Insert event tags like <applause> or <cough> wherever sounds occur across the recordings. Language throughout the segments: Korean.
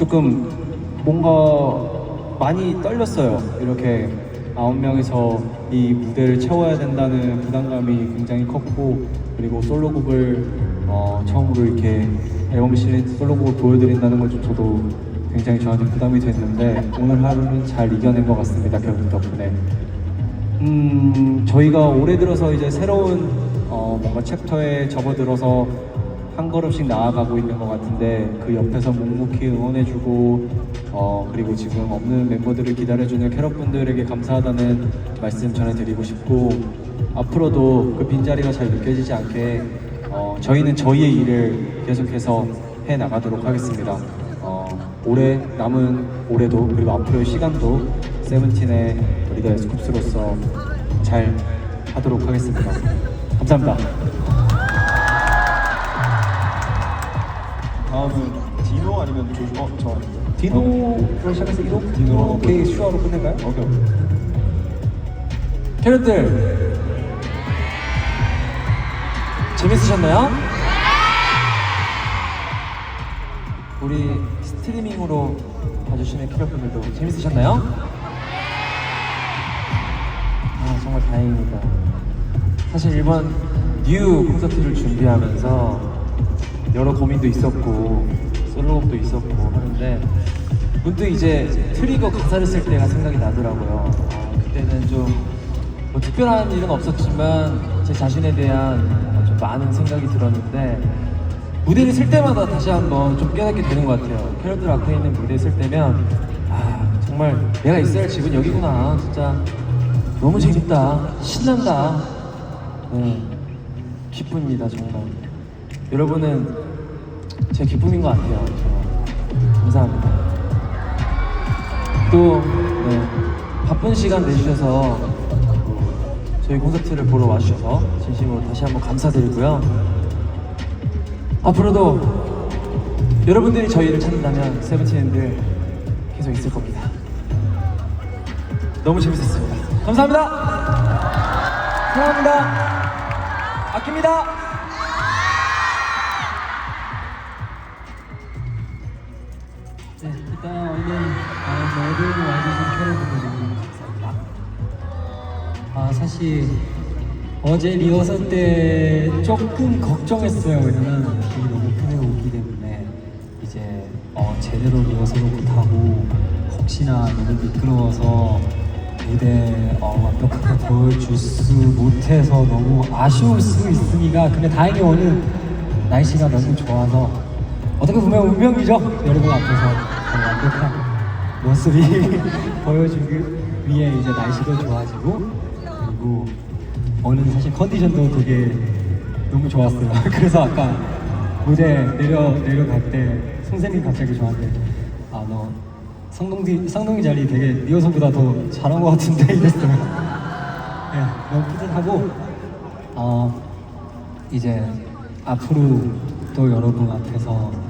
조금 뭔가 많이 떨렸어요. 이렇게 아홉 명이서 이 무대를 채워야 된다는 부담감이 굉장히 컸고 그리고 솔로곡을 어, 처음으로 이렇게 앨범 실린 솔로곡을 보여드린다는 것도 저도 굉장히 저한테 부담이 됐는데 오늘 하루는 잘 이겨낸 것 같습니다. 결국 덕분에. 음, 저희가 올해 들어서 이제 새로운 어, 뭔가 챕터에 접어들어서 한 걸음씩 나아가고 있는 것 같은데 그 옆에서 묵묵히 응원해주고 어, 그리고 지금 없는 멤버들을 기다려주는 캐럿분들에게 감사하다는 말씀 전해드리고 싶고 앞으로도 그 빈자리가 잘 느껴지지 않게 어, 저희는 저희의 일을 계속해서 해 나가도록 하겠습니다. 어, 올해 남은 올해도 그리고 앞으로의 시간도 세븐틴의 리더 에스쿱스로서 잘 하도록 하겠습니다. 감사합니다. 다음은 디노 아니면 조조? 어, 저 아닌데? 디노로 시작해서 이로 디노로 오케이 슈아로 끝낼까요? 오케이 오케이 캐럿들 재밌으셨나요? 우리 스트리밍으로 봐주시는 캐럿분들도 재밌으셨나요? 아 정말 다행입니다. 사실 이번 뉴 콘서트를 준비하면서 여러 고민도 있었고 솔로곡도 있었고 하는데 문득 이제 트리거 가사를 쓸 때가 생각이 나더라고요. 아, 그때는 좀 뭐 특별한 일은 없었지만 제 자신에 대한 어, 좀 많은 생각이 들었는데 무대를 쓸 때마다 다시 한번 좀 깨닫게 되는 것 같아요. 캐럿들 앞에 있는 무대에 쓸 때면 아 정말 내가 있어야 할 집은 여기구나. 진짜 너무 재밌다, 신난다. 네, 기쁩니다 정말. 여러분은 제 기쁨인 것 같아요. 정말. 감사합니다. 또 네, 바쁜 시간 내주셔서 저희 콘서트를 보러 와주셔서 진심으로 다시 한번 감사드리고요. 앞으로도 여러분들이 저희를 찾는다면 세븐틴들 계속 있을 겁니다. 너무 재밌었습니다. 감사합니다. 사랑합니다. 아낍니다. 네, 일단 오늘 아, 저희를 와주신 캐럿분들 너무 감사합니다. 아 사실 어제 리허설 때 조금 걱정했어요. 왜냐면 길이 너무 편해 오기 때문에 이제 어, 제대로 리허설을 못하고 혹시나 너무 미끄러워서 무대 어, 완벽하게 보여줄 수 못해서 너무 아쉬울 수 있으니까 근데 다행히 오늘 날씨가 너무 좋아서 어떻게 보면 운명이죠. 여러분 앞에서 더 완벽한 모습이 <laughs> 보여주기 위해 이제 날씨도 좋아지고 그리고 오늘 사실 컨디션도 되게 너무 좋았어요. <laughs> 그래서 아까 무대 내려 내려갈 때 선생님 갑자기 저한테 아너 성동기 성동기 자리 되게 리허설보다 더 잘한 것 같은데 <laughs> 이랬어요. 네, 너무 뿌듯하고 어 이제 앞으로 또 여러분 앞에서 어,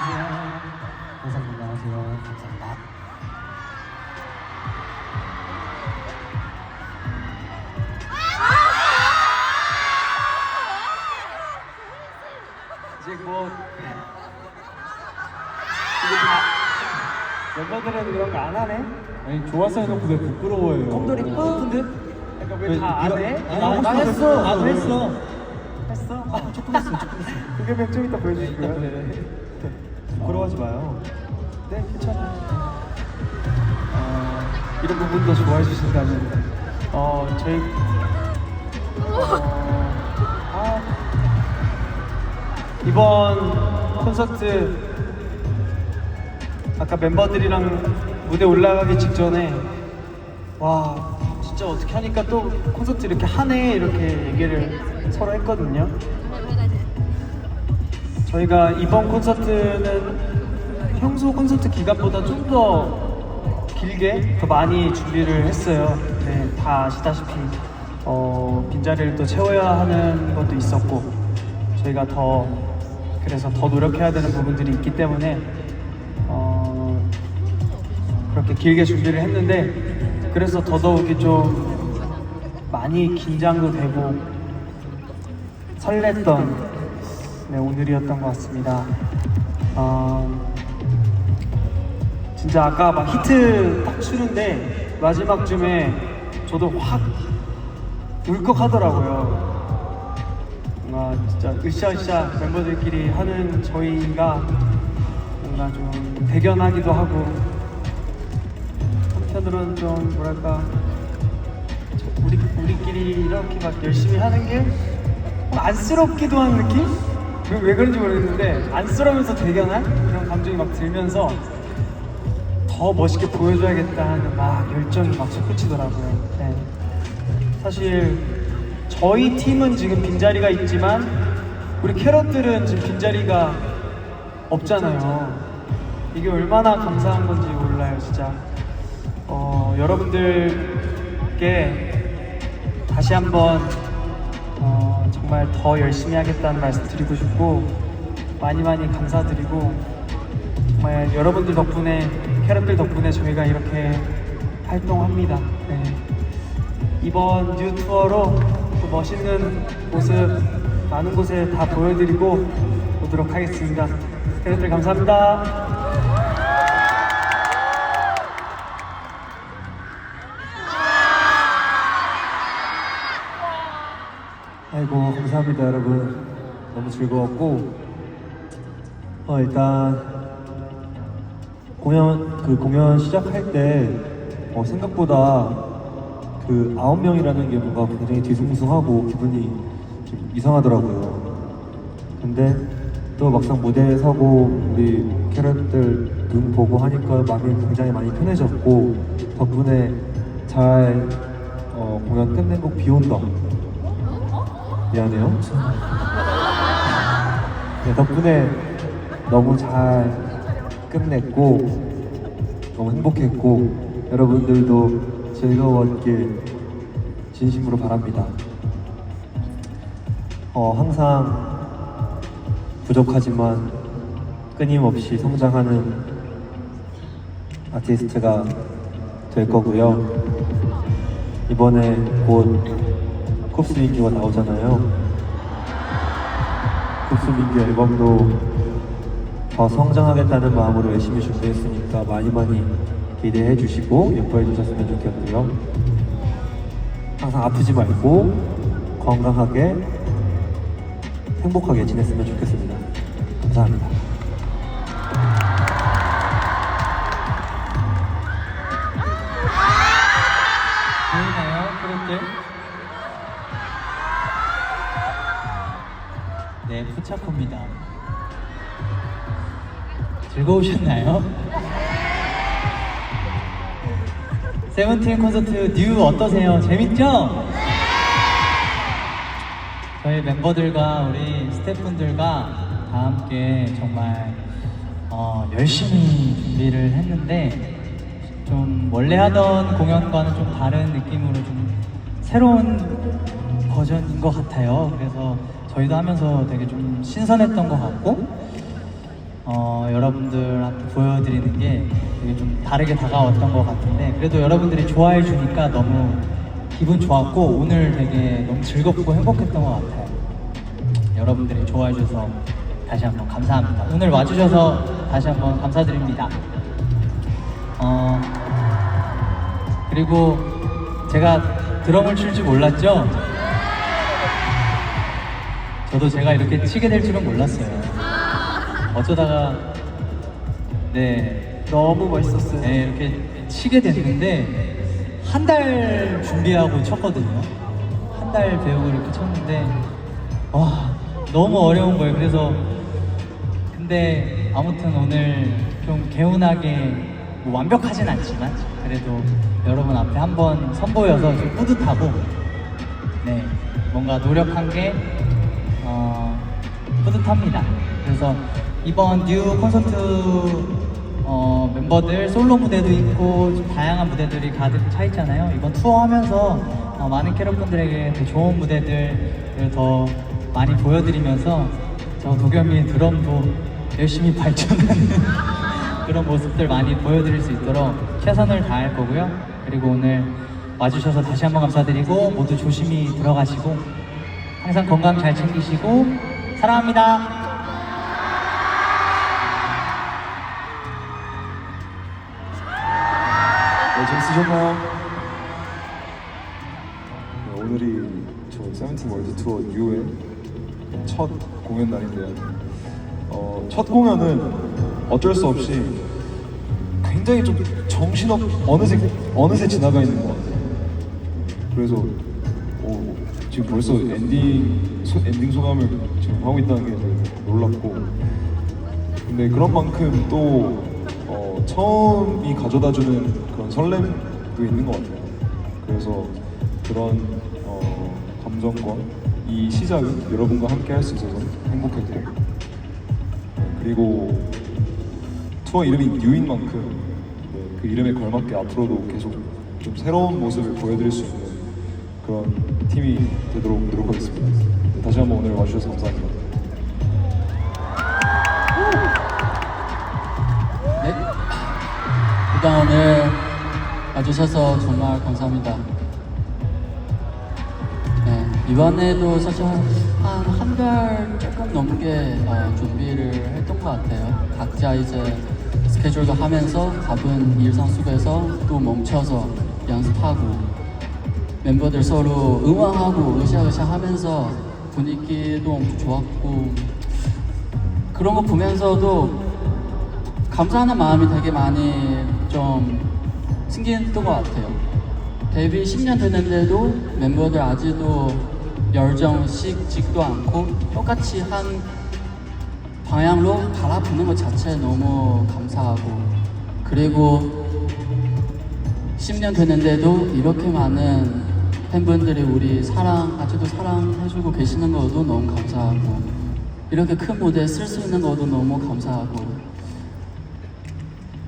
조심하세요. 항상 건강하세요. 감사합니다. 이제 뭐 멤버들은 그런 거 안 하네? 아니 좋아서 해놓고 왜 부끄러워해요 곰돌이 뿌픈데 그러니까 왜 다 안 해? 아, 나나 했어 했어. 나도 했어 했어? 아, 조금 했어 조금 했어 그게 몇좀 이따 보여주실까요? 네. 부끄러워하지 마요 네 괜찮아요 어, 이런 부분도 좋아해 주신다면 어 저희 어, 아, 이번 콘서트 아까 멤버들이랑 무대 올라가기 직전에 와 진짜 어떻게 하니까 또 콘서트 이렇게 하네 이렇게 얘기를 서로 했거든요. 저희가 이번 콘서트는 평소 콘서트 기간보다 좀 더 길게 더 많이 준비를 했어요. 네, 다 아시다시피 어, 빈자리를 또 채워야 하는 것도 있었고 저희가 더 그래서 더 노력해야 되는 부분들이 있기 때문에 어, 그렇게 길게 준비를 했는데 그래서 더더욱이 좀 많이 긴장도 되고 설렜던 네, 오늘이었던 것 같습니다. 어, 진짜 아까 막 히트 딱 추는데 마지막쯤에 저도 확 울컥하더라고요. 뭔가 진짜 으쌰으쌰 멤버들끼리 하는 저희가 뭔가 좀 대견하기도 하고 한편으로는 좀 뭐랄까 저- 우리 우리끼리 이렇게 막 열심히 하는 게 안쓰럽기도 한 느낌? 왜, 왜 그런지 모르겠는데 안쓰러면서 대견한 그런 감정이 막 들면서 더 멋있게 보여줘야겠다 하는 막 열정이 막 솟구치더라고요. 네. 사실 저희 팀은 지금 빈자리가 있지만 우리 캐럿들은 지금 빈자리가 없잖아요. 이게 얼마나 감사한 건지 몰라요, 진짜. 어, 여러분들께 다시 한번 어, 정말 더 열심히 하겠다는 말씀 드리고 싶고 많이 많이 감사드리고 정말 여러분들 덕분에 캐럿들 덕분에 저희가 이렇게 활동합니다. 네. 이번 뉴 투어로 또 멋있는 모습 많은 곳에 다 보여드리고 오도록 하겠습니다. 캐럿들 감사합니다. 아이고 감사합니다 여러분 너무 즐거웠고 어 일단 공연 그 공연 시작할 때 어, 생각보다 그 아홉 명이라는 게 뭔가 굉장히 뒤숭숭하고 기분이 좀 이상하더라고요. 근데 또 막상 무대에 서고 우리 캐럿들 눈 보고 하니까 마음이 굉장히 많이 편해졌고 덕분에 잘 어, 공연 끝낸 곡 비온다 미안해요. 네, 덕분에 너무 잘 끝냈고 너무 행복했고 여러분들도 즐거웠길 진심으로 바랍니다. 어, 항상 부족하지만 끊임없이 성장하는 아티스트가 될 거고요. 이번에 곧 쿱스 민규가 나오잖아요. 쿱스 민규 앨범도 더 성장하겠다는 마음으로 열심히 준비했으니까 많이 많이 기대해 주시고 예뻐해 주셨으면 좋겠고요. 항상 아프지 말고 건강하게 행복하게 지냈으면 좋겠습니다. 감사합니다. 푸차코입니다. 즐거우셨나요? 세븐틴 콘서트 뉴 어떠세요? 재밌죠? 저희 멤버들과 우리 스태프분들과 다 함께 정말 어, 열심히 준비를 했는데 좀 원래 하던 공연과는 좀 다른 느낌으로 좀 새로운 버전인 것 같아요. 그래서 저희도 하면서 되게 좀 신선했던 것 같고 어, 여러분들한테 보여드리는 게 되게 좀 다르게 다가왔던 것 같은데 그래도 여러분들이 좋아해 주니까 너무 기분 좋았고 오늘 되게 너무 즐겁고 행복했던 것 같아요. 여러분들이 좋아해 주셔서 다시 한번 감사합니다. 오늘 와주셔서 다시 한번 감사드립니다. 어, 그리고 제가 드럼을 칠 줄 몰랐죠? 저도 제가 이렇게 치게 될 줄은 몰랐어요. 어쩌다가 네, 너무 멋있었어요. 네 이렇게 치게 됐는데 한 달 준비하고 쳤거든요. 한 달 배우고 이렇게 쳤는데 와 너무 어려운 거예요. 그래서 근데 아무튼 오늘 좀 개운하게 뭐 완벽하진 않지만 그래도 여러분 앞에 한번 선보여서 좀 뿌듯하고 네 뭔가 노력한 게 어, 뿌듯합니다. 그래서 이번 뉴 콘서트 어, 멤버들 솔로 무대도 있고 좀 다양한 무대들이 가득 차 있잖아요. 이번 투어 하면서 어, 많은 캐럿분들에게 더 좋은 무대들을 더 많이 보여드리면서 저 도겸이 드럼도 열심히 <laughs> 발전하는 그런 모습들 많이 보여드릴 수 있도록 최선을 다할 거고요. 그리고 오늘 와주셔서 다시 한번 감사드리고 모두 조심히 들어가시고 항상 건강 잘 챙기시고 사랑합니다. 네, 재밌으셨나요? 네, 오늘이 저희 세븐틴 월드 투어 뉴의 첫 공연 날인데요. 어, 첫 공연은 어쩔 수 없이 굉장히 좀 정신없 어느새 어느새 지나가 있는 것 같아요. 그래서 오, 지금 벌써 엔딩 소, 엔딩 소감을 지금 하고 있다는 게 놀랍고 근데 그런 만큼 또 어, 처음이 가져다주는 그런 설렘도 있는 것 같아요. 그래서 그런 어, 감정과 이 시작을 여러분과 함께 할 수 있어서 행복했고 네, 그리고 투어 이름이 뉴인 만큼 네, 그 이름에 걸맞게 앞으로도 계속 좀 새로운 모습을 보여드릴 수 있는 그런 팀이 되도록 노력하겠습니다. 네, 다시 한번 오늘 와주셔서 감사합니다. 네. 일단 오늘 와주셔서 정말 감사합니다. 네, 이번에도 사실 한한달 조금 넘게 어, 준비를 했던 것 같아요. 각자 이제 스케줄도 하면서 바쁜 일상 속에서 또 멈춰서 연습하고 멤버들 서로 응원하고 으쌰으쌰 하면서 분위기도 좋았고 그런 거 보면서도 감사하는 마음이 되게 많이 좀 생겼던 것 같아요. 데뷔 10년 됐는데도 멤버들 아직도 열정 식지도 않고 똑같이 한 방향으로 바라보는 것 자체에 너무 감사하고 그리고 10년 됐는데도 이렇게 많은 팬분들이 우리 사랑 아직도 사랑해주고 계시는 것도 너무 감사하고 이렇게 큰 무대에 쓸 수 있는 것도 너무 감사하고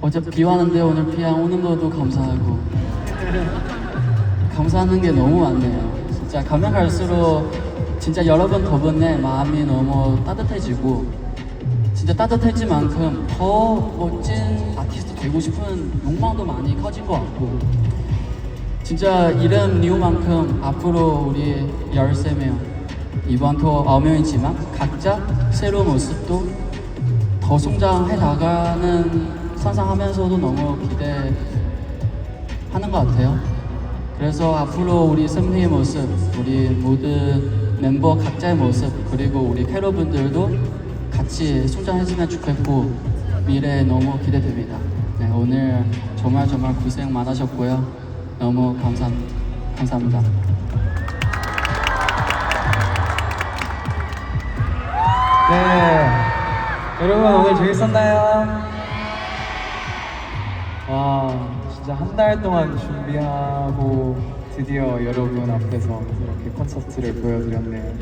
어제 비 왔는데 오늘 비 안 오는 것도 감사하고 감사하는 게 너무 많네요. 진짜 가면 갈수록 진짜 여러분 덕분에 마음이 너무 따뜻해지고 진짜 따뜻해진 만큼 더 멋진 아티스트 되고 싶은 욕망도 많이 커진 것 같고 진짜 이름 뉴만큼 앞으로 우리 13명 이번 투어 9명이지만 각자 새로운 모습도 더 성장해 나가는 상상하면서도 너무 기대하는 것 같아요. 그래서 앞으로 우리 샘리의 모습, 우리 모두 멤버 각자의 모습, 그리고 우리 캐럿분들도 같이 성장했으면 좋겠고 미래에 너무 기대됩니다. 네, 오늘 정말 정말 고생 많으셨고요. 너무 감사, 감사합니다. 네. 여러분 오늘 재밌었나요? 와 진짜 한 달 동안 준비하고 드디어 여러분 앞에서 이렇게 콘서트를 보여드렸네요.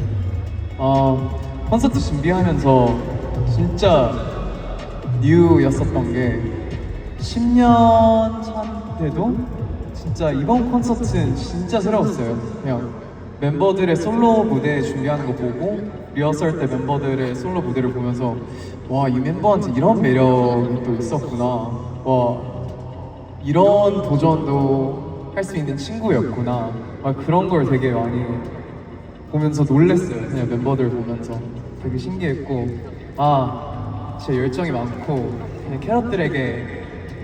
어, 콘서트 준비하면서 진짜 뉴였었던 게 10년 차인데도 진짜 이번 콘서트는 진짜 새로웠어요. 그냥 멤버들의 솔로 무대 준비하는 거 보고 리허설 때 멤버들의 솔로 무대를 보면서 와 이 멤버한테 이런 매력이 또 있었구나. 와 이런 도전도 할 수 있는 친구였구나. 막 그런 걸 되게 많이 보면서 놀랬어요. 그냥 멤버들 보면서 되게 신기했고 아 진짜 열정이 많고 그냥 캐럿들에게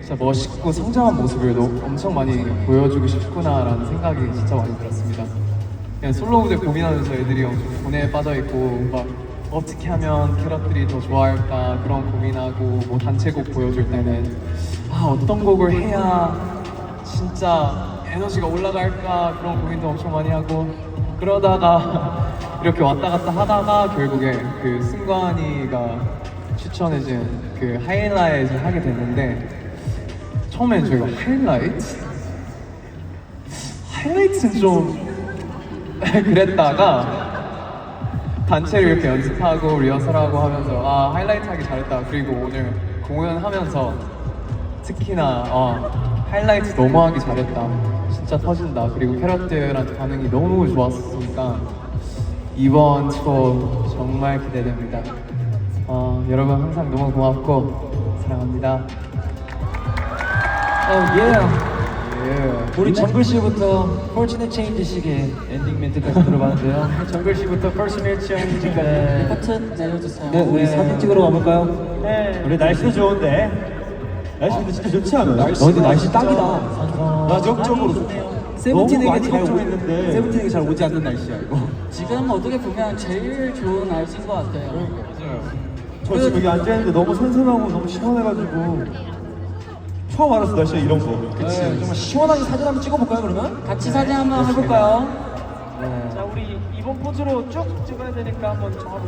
진짜 멋있고 성장한 모습을 너, 엄청 많이 보여주고 싶구나라는 생각이 진짜 많이 들었습니다. 그냥 솔로 무대 고민하면서 애들이 엄청 고뇌에 빠져 있고 막 어떻게 하면 캐럿들이 더 좋아할까 그런 고민하고 뭐 단체곡 보여줄 때는 아 어떤 곡을 해야 진짜 에너지가 올라갈까 그런 고민도 엄청 많이 하고 그러다가 <laughs> 이렇게 왔다 갔다 하다가 결국에 그 승관이가 추천해준 그 하이라이트를 하게 됐는데 처음엔 저희가 하이라이트? 하이라이트는 좀 <laughs> 그랬다가 단체로 이렇게 연습하고 리허설하고 하면서 아 하이라이트 하기 잘했다. 그리고 오늘 공연하면서 특히나 어, 하이라이트 너무 하기 잘했다. 진짜 터진다. 그리고 캐럿들한테 반응이 너무 좋았으니까 이번 투어 정말 기대됩니다. 어, 여러분 항상 너무 고맙고 사랑합니다. 어, 예. 예. 우리 정글 씨부터 폴치네 체인지 식의 엔딩 멘트까지 들어봤는데요. <laughs> 정글 씨부터 퍼스널 체인지까지. 네. 버튼 내려주세요. 네, 우리 사진 찍으러 가볼까요? 네. 우리 날씨도 좋은데 날씨 근데 진짜 좋지 않아요? 어, 근데 날씨 딱이다. 나 적적으로 세븐틴에게 잘 오- 걱정했는데. 세븐틴에게 잘 오지 않는 날씨야 이거. 지금 어떻게 보면 제일 좋은 날씨인 것 같아요. 저 지금 여기 앉아있는데 너무 선선하고 너무 시원해가지고 처음 알았어 날씨가 이런 거 그치. 정말 시원하게 사진 한번 찍어볼까요, 그러면? 같이 사진 한번 해볼까요? 네. 자 우리 이번 포즈로 쭉 찍어야 되니까 한번 정하고